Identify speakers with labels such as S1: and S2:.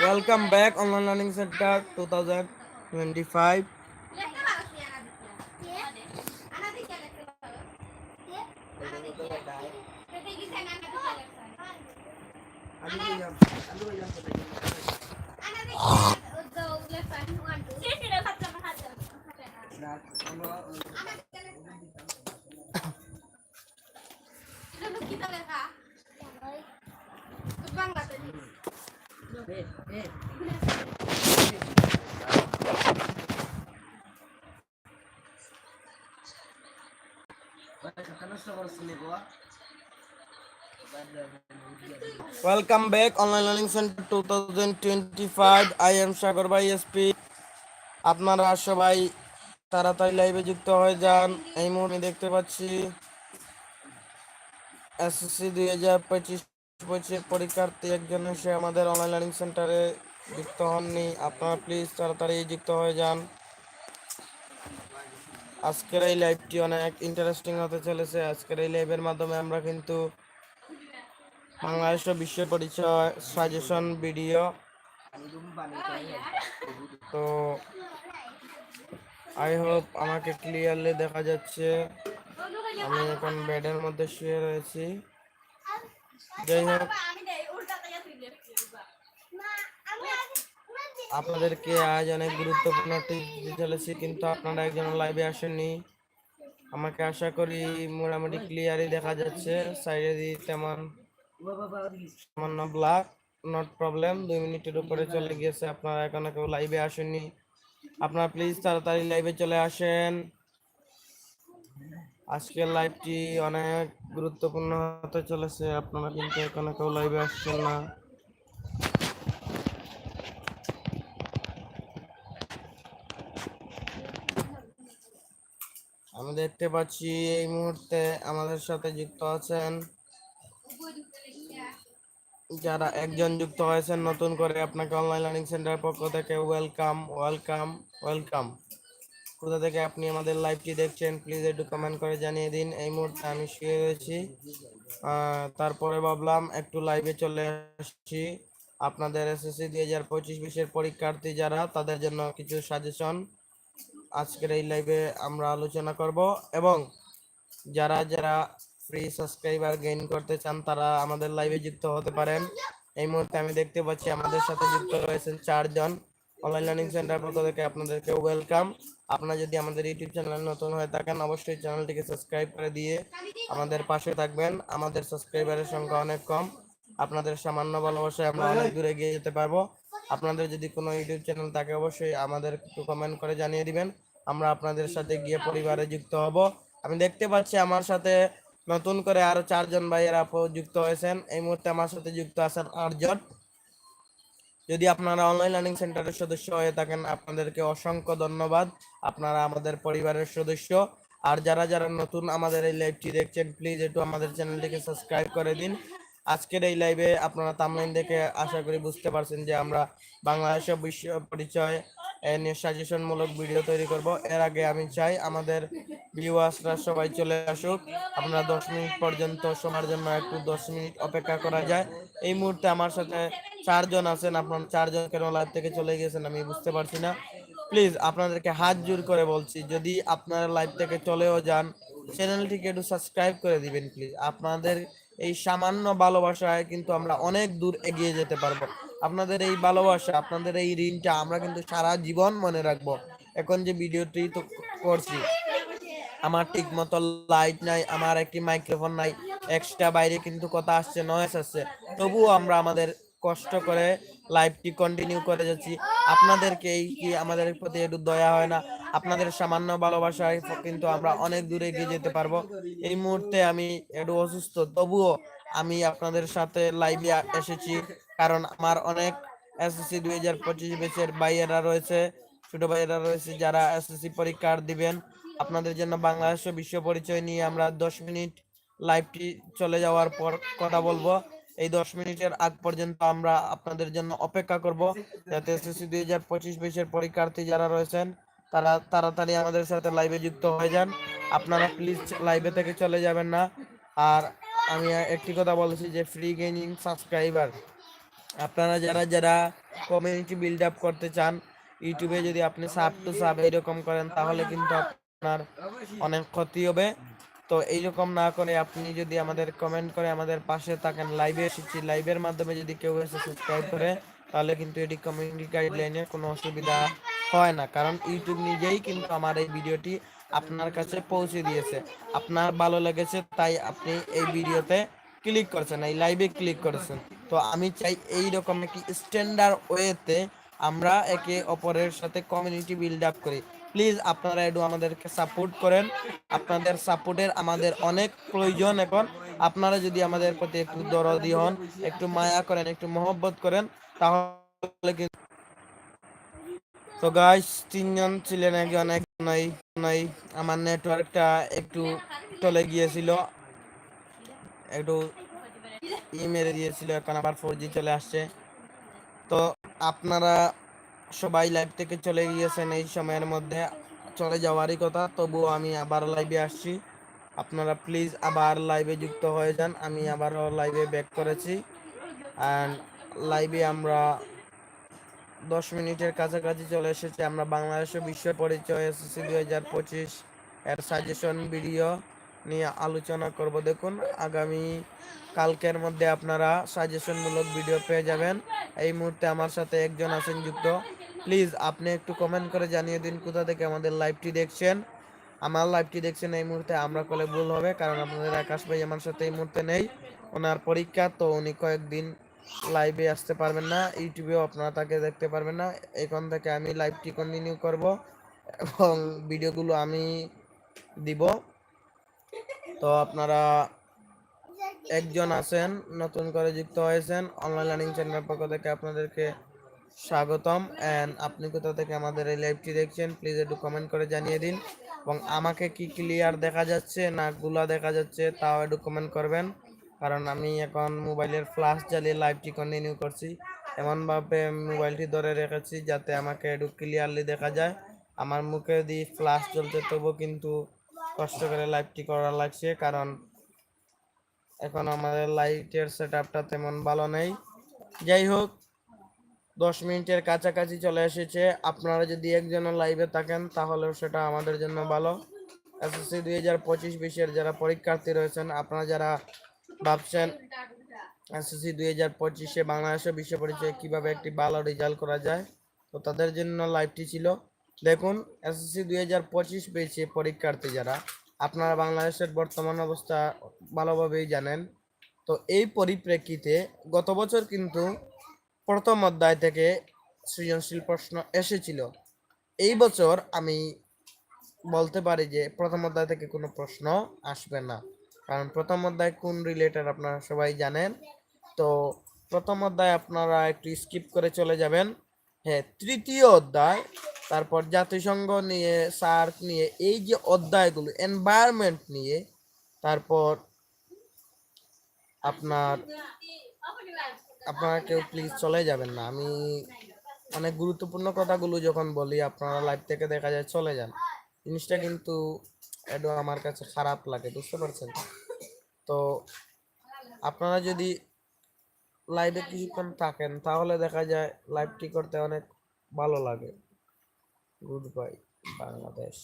S1: Welcome back Online Learning Center 2025. Welcome back, Online Learning Center 2025. I am Sagar Bhai SP. আপনারা সবাই তাড়াতাড়ি লাইভে যুক্ত হয়ে যান এই মুহূর্তে দেখতে পাচ্ছি এসএসসি দুই হাজার পঁচিশ পঁচিশের পরীক্ষার্থী একজন এসে আমাদের অনলাইন লার্নিং সেন্টারে যুক্ত হননি আপনারা প্লিজ তাড়াতাড়ি যুক্ত হয়ে যান আজকের এই লাইভটি অনেক ইন্টারেস্টিং হতে চলেছে। আজকের এই লাইভের মাধ্যমে আমরা কিন্তু বাংলাদেশ বিশ্ব পরিচয় সাজেশন ভিডিও তো আই হোপ আমাকে ক্লিয়ারলি দেখা যাচ্ছে। আমি এখন বেডের মধ্যে শুয়ে রয়েছি। যাই হোক। আপনাদেরকে আজ অনেক গুরুত্বপূর্ণ টিপস দিতে চলেছি, কিন্তু আপনারা একজন লাইভে আসেননি। আমাকে আশা করি মোটামুটি ক্লিয়ারই দেখা যাচ্ছে সাইডে দিয়ে তেমন সামান্য ব্ল্যাক নট প্রবলেম দুই মিনিটের উপরে চলে গিয়েছে, আপনারা এখনও কেউ লাইভে আসেননি। আপনারা প্লিজ তাড়াতাড়ি লাইভে চলে আসেন। আজকের লাইভটি অনেক গুরুত্বপূর্ণ হতে চলেছে, আপনারা কিন্তু এখনও কেউ লাইভে আসছেন না। আমি দেখতে পাচ্ছি এই মুহূর্তে আমাদের সাথে যুক্ত আছেন যারা একজন যুক্ত হয়েছেন নতুন করে আপনাকে অনলাইন লার্নিং সেন্টার পক্ষ থেকে ওয়েলকাম ওয়েলকাম ওয়েলকাম কোথা থেকে আপনি আমাদের লাইভটি দেখছেন প্লিজ একটু কমেন্ট করে জানিয়ে দিন। এই মুহূর্তে আমি শুয়ে রয়েছি। তারপরে ভাবলাম একটু লাইভে চলে আসছি আপনাদের এসএসসি দুই হাজার পঁচিশ বিশের পরীক্ষার্থী যারা, তাদের জন্য কিছু সাজেশন আজকের এই লাইভে আমরা আলোচনা করব এবং যারা যারা ফ্রি সাবস্ক্রাইবার গেইন করতে চান, তারা আমাদের লাইভে যুক্ত হতে পারেন। এই মুহূর্তে আমি দেখতে পাচ্ছি আমাদের সাথে যুক্ত রয়েছেন চারজন। অনলাইন লার্নিং সেন্টার পক্ষ থেকে আপনাদেরকে ওয়েলকাম আপনারা যদি আমাদের ইউটিউব চ্যানেল নতুন হয়ে থাকেন, অবশ্যই চ্যানেলটিকে সাবস্ক্রাইব করে দিয়ে আমাদের পাশে থাকবেন। আমাদের সাবস্ক্রাইবারের সংখ্যা অনেক কম। আপনাদের সামান্য ভালোবাসায় আমরা অনেক দূরে এগিয়ে যেতে পারব। আপনাদের যদি কোনো ইউটিউব চ্যানেল থাকে অবশ্যই আমাদের একটু কমেন্ট করে জানিয়ে দিবেন। আমরা আপনাদের সাথে গিয়ে পরিবারে যুক্ত হব। আমি দেখতে পাচ্ছি আমার সাথে নতুন করে আরও চারজন ভাইয়েরা যুক্ত হয়েছেন। এই মুহূর্তে আমার সাথে যুক্ত আছেন আটজন। যদি আপনারা অনলাইন লার্নিং সেন্টারের সদস্য হয়ে থাকেন, আপনাদেরকে অসংখ্য ধন্যবাদ। আপনারা আমাদের পরিবারের সদস্য। আর যারা যারা নতুন আমাদের এই লাইভটি দেখছেন প্লিজ একটু আমাদের চ্যানেলটিকে সাবস্ক্রাইব করে দিন। আজকের এই লাইভে আপনারা তামলাইন দেখে আশা করি বুঝতে পারছেন যে আমরা বাংলাদেশ ও বিশ্ব পরিচয় নিয়ে সাজেশনমূলক ভিডিও তৈরি করব। এর আগে আমি চাই আমাদের ভিউয়ার্সরা সবাই চলে আসুক। আপনারা দশ মিনিট পর্যন্ত সময়ের জন্য একটু দশ মিনিট অপেক্ষা করা যায়। এই মুহূর্তে আমার সাথে চারজন আছেন, আপনার চারজন কেন লাইভ থেকে চলে গেছেন আমি বুঝতে পারছি না। প্লিজ আপনাদেরকে হাত জোর করে বলছি, যদি আপনারা লাইভ থেকে চলেও যান চ্যানেলটিকে একটু সাবস্ক্রাইব করে দিবেন প্লিজ আপনাদের এই সামান্য ভালোবাসায় কিন্তু আমরা অনেক দূর এগিয়ে যেতে পারব। আপনাদের এই ভালোবাসা, আপনাদের এই ঋণটা আমরা কিন্তু সারা জীবন মনে রাখব। এখন যে ভিডিওটি তো করছি, আমার ঠিক মতো লাইট নাই, আমার একটি মাইক্রোফোন নাই, এক্সট্রা বাইরে কিন্তু কথা আসছে নয়েস আসছে। তবুও আমরা আমাদের কষ্ট করে লাইভটি কন্টিনিউ করে যাচ্ছি। আপনাদেরকে এই কি আমাদের প্রতি একটু দয়া হয় না? আপনাদের সামান্য ভালোবাসায় কিন্তু আমরা অনেক দূরে এগিয়ে যেতে পারব। এই মুহূর্তে আমি একটু অসুস্থ, তবুও আমি আপনাদের সাথে লাইভে এসেছি কারণ আমার অনেক এসএসসি দুই হাজার পঁচিশ বেচের ভাইয়েরা রয়েছে, ছোট ভাইয়েরা রয়েছে যারা এসএসসি পরীক্ষার দিবেন। আপনাদের জন্য বাংলাদেশ বিশ্ব পরিচয় নিয়ে আমরা দশ মিনিট লাইভটি চলে যাওয়ার পর কথা বলব। এই দশ মিনিটের আগ পর্যন্ত আমরা আপনাদের জন্য অপেক্ষা করব। যাতে এসএসসি দুই হাজার পঁচিশ বেচের পরীক্ষার্থী যারা রয়েছেন তারা তাড়াতাড়ি আমাদের সাথে লাইভে যুক্ত হয়ে যান। আপনারা প্লিজ লাইভে থেকে চলে যাবেন না। আর আমি একটি কথা বলছি যে ফ্রি গেমিং সাবস্ক্রাইবার আপনারা যারা যারা কমিউনিটি বিল্ড আপ করতে চান, ইউটিউবে যদি আপনি সাব টু সাব এরকম করেন, তাহলে কিন্তু আপনার অনেক ক্ষতি হবে। তো এইরকম না করে আপনি যদি আমাদের কমেন্ট করে আমাদের পাশে থাকেন লাইভে এসেছি লাইভের মাধ্যমে যদি কেউ এসে সাবস্ক্রাইব করে, তাহলে কিন্তু এটি কমিউনিটি গাইডলাইনে কোনো অসুবিধা হয় না, কারণ ইউটিউব নিজেই কিন্তু আমার এই ভিডিওটি আপনার কাছে পৌঁছে দিয়েছে। আপনার ভালো লেগেছে তাই আপনি এই ভিডিওতে ক্লিক করেছেন, এই লাইভে ক্লিক করেছেন। তো আমি চাই এই রকম একটি স্ট্যান্ডার্ড ওয়েতে আমরা একে অপরের সাথে কমিউনিটি বিল্ড আপ করি। প্লিজ আপনারা একটু আমাদেরকে সাপোর্ট করেন। আপনাদের সাপোর্টের আমাদের অনেক প্রয়োজন এখন। আপনারা যদি আমাদের প্রতি একটু দরদি হন, একটু মায়া করেন, একটু মহব্বত করেন, তাহলে কিন্তু তো গাইস তিনজন ছিলেন, একজন একজন নাই আমার নেটওয়ার্কটা একটু চলে গিয়েছিল। একটু ই মেরে দিয়েছিল, এখন আবার ফোর জি চলে আসছে। তো আপনারা সবাই লাইভ থেকে চলে গিয়েছেন এই সময়ের মধ্যে। চলে যাওয়ারই কথা, তবুও আমি আবার লাইভে আসছি। আপনারা প্লিজ আবার লাইভে যুক্ত হয়ে যান। আমি আবারও লাইভে ব্যাক করেছি। অ্যান্ড লাইভে আমরা দশ মিনিটের কাছাকাছি চলে এসেছে। আমরা বাংলাদেশ বিশ্ব পরিচয় এসএসসি দুই হাজার পঁচিশ। এর সাজেশন ভিডিও নিয়ে আলোচনা করব। দেখুন, আগামী কালকের মধ্যে আপনারা সাজেশনমূলক ভিডিও পেয়ে যাবেন। এই মুহূর্তে আমার সাথে একজন আছেন যুক্ত। প্লিজ আপনি একটু কমেন্ট করে জানিয়ে দিন কোথা থেকে আমাদের লাইভটি দেখছেন। আমার লাইভটি দেখছেন এই মুহূর্তে, আমরা কলে ভুল হবে, কারণ আপনাদের আকাশ ভাই আমার সাথে এই মুহূর্তে নেই। ওনার পরীক্ষা, তো উনি কয়েকদিন লাইভে আসতে পারবেন না ইউটিউবেও আপনারা তাকে দেখতে পারবেন না। এখন থেকে আমি লাইভটি কন্টিনিউ করব এবং ভিডিওগুলো আমি দিব। তো আপনারা একজন আছেন, নতুন করে যুক্ত হয়েছেন অনলাইন লার্নিং চ্যানেলের পক্ষ থেকে আপনাদেরকে স্বাগতম। অ্যান্ড আপনি কোথা থেকে আমাদের এই লাইভটি দেখছেন প্লিজ একটু কমেন্ট করে জানিয়ে দিন। এবং আমাকে কি ক্লিয়ার দেখা যাচ্ছে না গুলা দেখা যাচ্ছে, তাও একটু কমেন্ট করবেন। কারণ আমি এখন মোবাইলের ফ্ল্যাশ জ্বালিয়ে লাইভটি কন্টিনিউ করছি। এমনভাবে মোবাইলটি ধরে রেখেছি যাতে আমাকে একটু ক্লিয়ারলি দেখা যায়। আমার মুখে দিয়ে ফ্ল্যাশ জ্বলতে তবু কিন্তু কষ্ট করে লাইভটি করা লাগছে কারণ এখন আমাদের লাইটের সেট আপটা তেমন ভালো নেই। যাই হোক, দশ মিনিটের কাছাকাছি চলে এসেছে। আপনারা যদি একজন লাইভে থাকেন তাহলেও সেটা আমাদের জন্য ভালো। এসএসসি দুই হাজার পঁচিশ বিশের যারা পরীক্ষার্থী রয়েছেন, আপনারা যারা ভাবছেন এসএসসি দুই হাজার পঁচিশে বাংলাদেশে বিশ্ব পরিচয় কীভাবে একটি ভালো রেজাল্ট করা যায়? তো তাদের জন্য লাইভটি ছিল। দেখুন এসএসসি দুই হাজার পঁচিশ পেয়েছে পরীক্ষার্থী যারা। আপনারা বাংলাদেশের বর্তমান অবস্থা ভালোভাবেই জানেন। তো এই পরিপ্রেক্ষিতে গত বছর কিন্তু প্রথম অধ্যায় থেকে সৃজনশীল প্রশ্ন এসেছিল। এই বছর আমি বলতে পারি যে প্রথম অধ্যায় থেকে কোনো প্রশ্ন আসবে না। কারণ প্রথম অধ্যায় কোন রিলেটেড আপনারা সবাই জানেন? তো প্রথম অধ্যায় আপনারা একটু স্কিপ করে চলে যাবেন। হ্যাঁ তৃতীয় অধ্যায়, তারপর জাতিসংঘ নিয়ে, সার্ক নিয়ে, এই যে অধ্যায়গুলো এনভায়রনমেন্ট নিয়ে, তারপর আপনার, আপনারা কেউ প্লিজ চলে যাবেন না। আমি মানে গুরুত্বপূর্ণ কথাগুলো যখন বলি, আপনারা লাইভ থেকে দেখা যায় চলে যান। জিনিসটা কিন্তু একটু আমার কাছে খারাপ লাগে, বুঝতে পারছেন? তো আপনারা যদি লাইভে কিছুক্ষণ থাকেন, তাহলে দেখা যায় লাইভটি করতে অনেক ভালো লাগে। Good bye Bangladesh